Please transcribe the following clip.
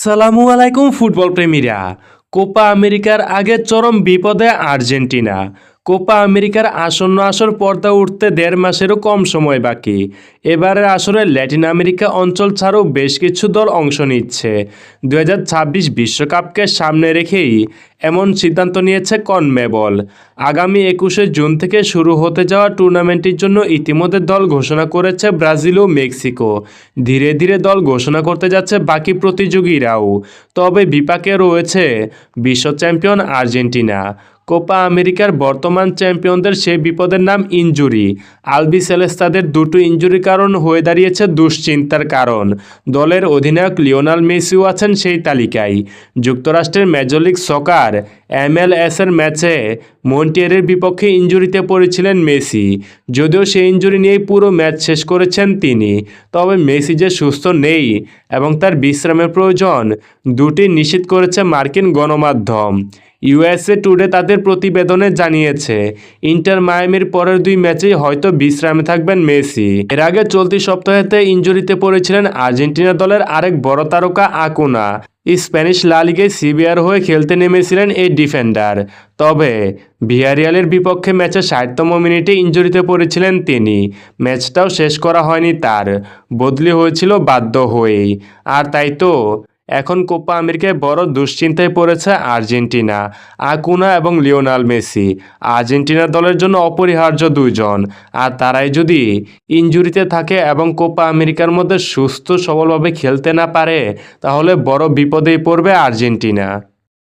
সালামু আলাইকুম football প্রেমীরা। Copa আমেরিকার আগে চরম বিপদে আর্জেন্টিনা। কোপা আমেরিকার আসন্ন আসর পর্দা উঠতে দেড় মাসেরও কম সময় বাকি। এবারের আসরে ল্যাটিন আমেরিকা অঞ্চল ছাড়াও বেশ কিছু দল অংশ নিচ্ছে। দু বিশ্বকাপকে সামনে রেখেই এমন সিদ্ধান্ত নিয়েছে কনমেবল। আগামী একুশে জুন থেকে শুরু হতে যাওয়া টুর্নামেন্টের জন্য ইতিমধ্যে দল ঘোষণা করেছে ব্রাজিল ও মেক্সিকো। ধীরে ধীরে দল ঘোষণা করতে যাচ্ছে বাকি প্রতিযোগীরাও। তবে বিপাকে রয়েছে বিশ্ব চ্যাম্পিয়ন আর্জেন্টিনা। কোপা আমেরিকার বর্তমান চ্যাম্পিয়নদের সেই বিপদের নাম ইনজুরি। আলবি সেলেস্তাদের দুটো ইনজুরির কারণ হয়ে দাঁড়িয়েছে দুশ্চিন্তার কারণ। দলের অধিনায়ক লিওনাল মেসিও আছেন সেই তালিকায়। যুক্তরাষ্ট্রের মেজর লিগ সকার এমএলএস এর ম্যাচে মন্টিয়ারের বিপক্ষে ইনজুরিতে পড়েছিলেন মেসি। যদিও সেই ইনজুরি নিয়েই পুরো ম্যাচ শেষ করেছেন তিনি। তবে মেসি যে সুস্থ নেই এবং তার বিশ্রামের প্রয়োজন, দুটি নিশ্চিত করেছে মার্কিন গণমাধ্যম। ইউএসএ টুডে তাদের প্রতিবেদনে জানিয়েছে, ইন্টার মায়ামির পরের দুই ম্যাচেই হয়তো বিশ্রামে থাকবেন মেসি। এর আগে চলতি সপ্তাহেতে ইঞ্জুরিতে পড়েছিলেন আর্জেন্টিনা দলের আরেক বড় তারকা আকুনা। স্প্যানিশ লা লিগে সিবিআর হয়ে খেলতে নেমেছিলেন এই ডিফেন্ডার। তবে, ভিয়ারিয়ালের বিপক্ষে ম্যাচে ষাটতম মিনিটে ইঞ্জুরিতে পড়েছিলেন তিনি। ম্যাচটাও শেষ করা হয়নি তার। বদলি হয়েছিল বাধ্য হয়েই। আর তাই তো এখন কোপা আমেরিকায় বড় দুশ্চিন্তায় পড়েছে আর্জেন্টিনা, আকুনা এবং লিওনাল মেসি। আর্জেন্টিনা দলের জন্য অপরিহার্য দুইজন। আর তারাই যদি ইঞ্জুরিতে থাকে এবং কোপা আমেরিকার মধ্যে সুস্থ সবলভাবে খেলতে না পারে, তাহলে বড় বিপদেই পড়বে আর্জেন্টিনা।